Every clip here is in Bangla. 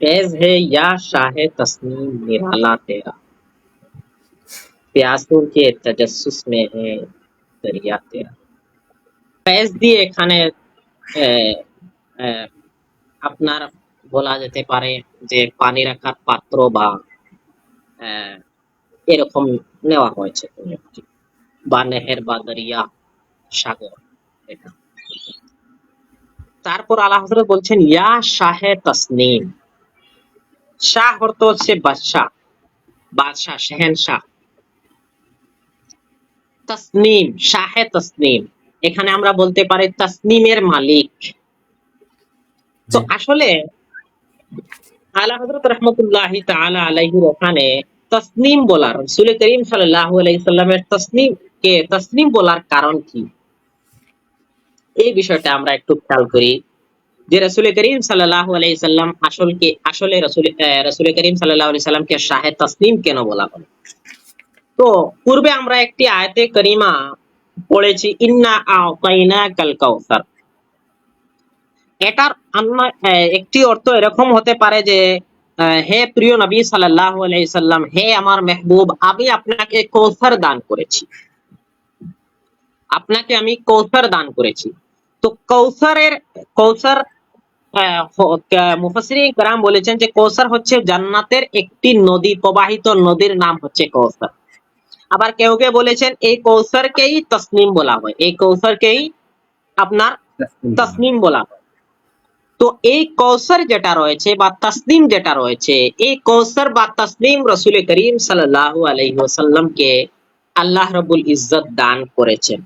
फैज है या शाह तस्नीम निराला तेरा प्यासों के तजस्सुस में है दरिया तेरा ফেজ দিয়ে এখানে এ, এ, আপনার বলা যেতে পারে যে পানি রাখার পাত্র বা এ, এরকম নেওয়া হয়েছে কোনো একটি। বা নেহের বা দরিয়া সাগর এটা তারপর আল্লাহ হজরত বলছেন ইয়া শাহে তসনিম শাহ অর্থ হচ্ছে বাদশাহ। বাদশাহ শেহেনশাহ তসনিম শাহে তসনিম। এখানে আমরা বলতে পারি তসনিমের মালিক। তো আসলে আলা হযরত রাহমাতুল্লাহি তাআলা আলাইহির ওখানে তসনিম বলার রাসূল করিম সাল্লাল্লাহু আলাইহি সাল্লামের তসনিম কে তসনিম বলার কারণ কি? এই বিষয়টা আমরা একটু খেয়াল করি। যে রাসূল করিম সাল্লাল্লাহু আলাইহি সাল্লাম আসলকে, আসলে রাসূল রাসূল করিম সাল্লাল্লাহু আলাইহি সাল্লামকে শাহে তসনিম কেন বলা হলো? তো পূর্বে আমরা একটি আয়াতে করিমা পড়েছি, ইন্না আতাইনা কাল কাউসার এটার অন্য- একটি অর্থ এরকম হতে পারে যে হে প্রিয় নবী সাল্লাল্লাহু আলাইহি সাল্লাম, হে আমার মেহবুব, আমি আপনাকে কৌসার দান করেছি। আপনাকে আমি কৌসার দান করেছি। তো কৌসারের কৌসার মুফাসিরিন কারাম বলেছেন যে কৌসার হচ্ছে জান্নাতের একটি নদী প্রবাহিত নদীর নাম হচ্ছে কৌসার। আবার কেউ কেউ বলেছেন এই কৌসারকেই তসনিম বলা হয়। এই কৌসারকেই আপনার তসনিম। বলা হয়। তো এই কৌসার যেটা রয়েছে বা তসনিম যেটা রয়েছে এই কৌসার বা তসনিম রসুল করিম সাল্লাহ আলহিহাসাল্লামকে আল্লাহ রবুল ইজ্জত দান করেছেন।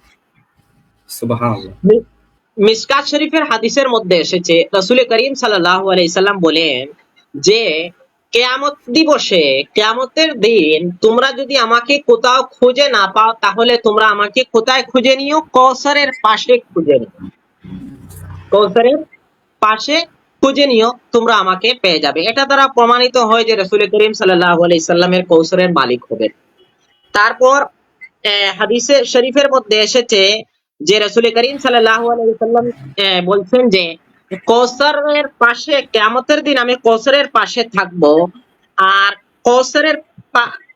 মি- মিশকাত শরীফের হাদিসের মধ্যে এসেছে রসুল করিম সাল্লাম বলেন যে কেয়ামত দিবসে কেয়ামতের দিন তোমরা যদি আমাকে কোথাও খুঁজে না পাও তাহলে তোমরা আমাকে কোথায় খুঁজে নিও? কৌসরের পাশে খুঁজে নিও। কৌসরের পাশে খুঁজে নিও তোমরা আমাকে পেয়ে যাবে। এটা দ্বারা প্রমাণিত হয় যে রসুল করিম সাল্লাল্লাহু আলাইহি সাল্লামের কৌসরের মালিক হবে তারপর আহ, হাদিসে শরীফের মধ্যে এসেছে যে রসুল করিম সাল্লাম বলছেন যে, কৌসরের পাশে, কেয়ামতের দিন আমি কৌসরের পাশে থাকব আর কৌসরের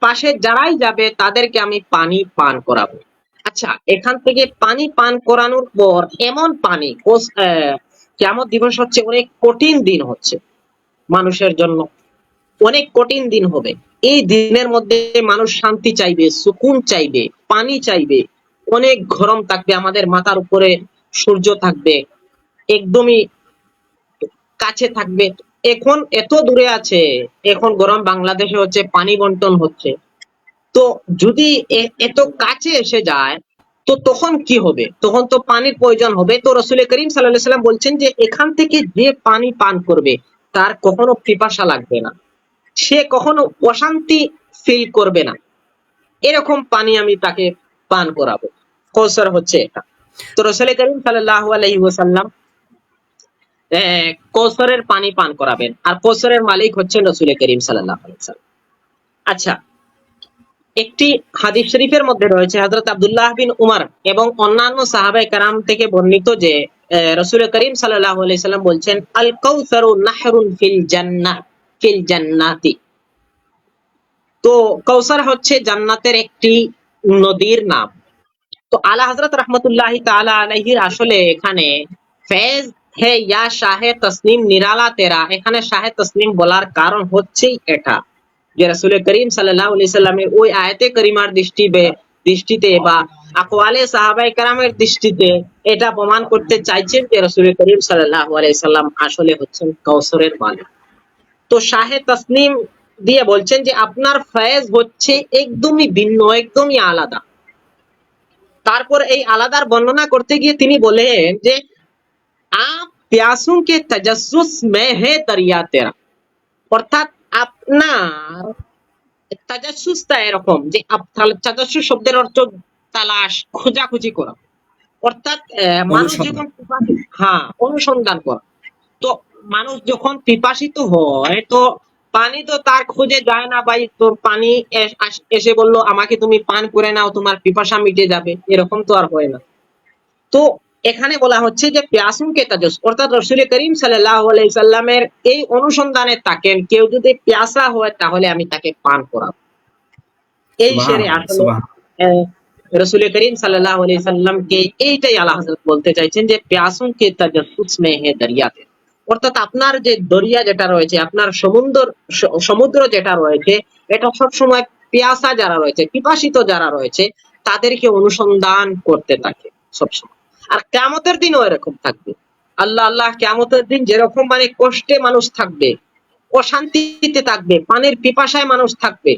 পাশে যারাই যাবে তাদেরকে আমি পানি পান করাবো। আচ্ছা এখান থেকে পানি পান করানোর পর এমন পানি কিয়ামত দিবস হচ্ছে অনেক কঠিন দিন হচ্ছে মানুষের জন্য। অনেক কঠিন দিন হবে। এই দিনের মধ্যে মানুষ শান্তি চাইবে, সুকুন চাইবে, পানি চাইবে। অনেক গরম থাকবে, আমাদের মাথার উপরে সূর্য থাকবে, একদমই কাছে থাকবে। এখন এত দূরে আছে, এখন গরম বাংলাদেশে হচ্ছে, পানি বন্টন হচ্ছে। তো যদি এত কাছে এসে যায়, তো তখন কি হবে? তখন তো পানির প্রয়োজন হবে। তো রসুল করিম সাল্লাম বলছেন যে, এখান থেকে যে পানি পান করবে, তার কখনো পিপাসা লাগবে না। সে কখনো অশান্তি ফিল করবে না। এরকম পানি আমি তাকে পান করাবো। কৌসর হচ্ছে এটা। তো রসুল করিম সাল্লাহ আলহি ওসাল্লাম কৌসরের পানি পান করাবেন। আর কৌসরের মালিক হচ্ছেন রসুল করিম সাল্লাহ সাল্লাম আচ্ছা একটি হাদিস শরীফের মধ্যে রয়েছে হযরত আব্দুল্লাহ বিন উমর এবং অন্যান্য সাহাবায়ে কারাম থেকে বর্ণিত যে রাসূল করিম সাল্লাল্লাহু আলাইহি সাল্লাম বলছেন, আল কাউসারু নাহরুন ফিল জান্নাহ ফিল জান্নাতি। তো কৌসার হচ্ছে জান্নাতের একটি নদীর নাম। তো আলা হযরত রাহমাতুল্লাহি তাআলা আলাইহির আসলে এখানে ফেজ, হে ইয়া শাহে তসনিম নিরালা তেরা, এখানে শাহে তসনিম বলার কারণ হচ্ছেই এটা। যে রাসূল করিম আলাইহি সাল্লামের ওই আয়াতে করিমার দৃষ্টি দৃষ্টিতে বা আকওয়ালে সাহাবায়ে কেরামের দৃষ্টিতে এটা প্রমাণ করতে চাইছেন যে রাসূল করিম আলাইহি সাল্লাম আসলে হচ্ছেন কৌসরের মালিক। তো শাহে তসনিম দিয়ে বলছেন যে আপনার ফয়েজ হচ্ছে একদমই ভিন্ন, একদমই আলাদা। তারপর এই আলাদার বর্ণনা করতে গিয়ে তিনি বলেন যে মে হে দরিয়া তেরা। অর্থাৎ আপনার এরকম যে তাজাসুস শব্দের অর্থ তালাশ খোঁজাখুঁজি করা। অর্থাৎ মানুষ যখন হ্যাঁ অনুসন্ধান করা। তো মানুষ যখন পিপাসিত হয় তো পানি তো তার খুঁজে যায় না ভাই। তোর পানি এসে বলল আমাকে তুমি পান করে নাও তোমার পিপাসা মিটে যাবে। এরকম তো আর হয় না। তো এখানে বলা হচ্ছে যে প্যাসুম কে তাজস অর্থাৎ রসুল করিম সাল্লামের এই অনুসন্ধানে তাকেন কেউ যদি প্যাসা হয় তাহলে আমি তাকে পান করাব। এই সেরে আসলে রসুল করিম আলাইহি সাল্লামকে এইটাই আল্লাহ বলতে চাইছেন যে প্যাসুম কে তাজসুস মে হে দরিয়াতে। অর্থাৎ আপনার যে দরিয়া যেটা রয়েছে আপনার সমুদ্র সমুদ্র যেটা রয়েছে এটা সব সময় পিয়াসা যারা রয়েছে পিপাসিত যারা রয়েছে তাদেরকে অনুসন্ধান করতে থাকে সবসময়। আর কেমতের দিনও এরকম থাকবে। আল্লাহ আল্লাহ কেমতের দিন যেরকম মানে কষ্টে মানুষ থাকবে অশান্তিতে থাকবে পানির পিপাসায় মানুষ থাকবে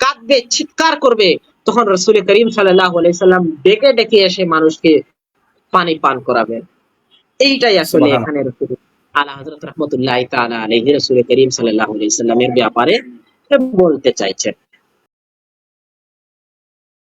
কাঁদবে চিৎকার করবে তখন রসুল করিম সাল্লাম ডেকে ডেকে এসে মানুষকে পানি পান করাবেন। এইটাই আসলে এখানে রসুল আলা হজরত রহমতুল্লাহ তালা আলাইহি রসুল করিম সাল্লাহ সাল্লামের ব্যাপারে বলতে চাইছেন।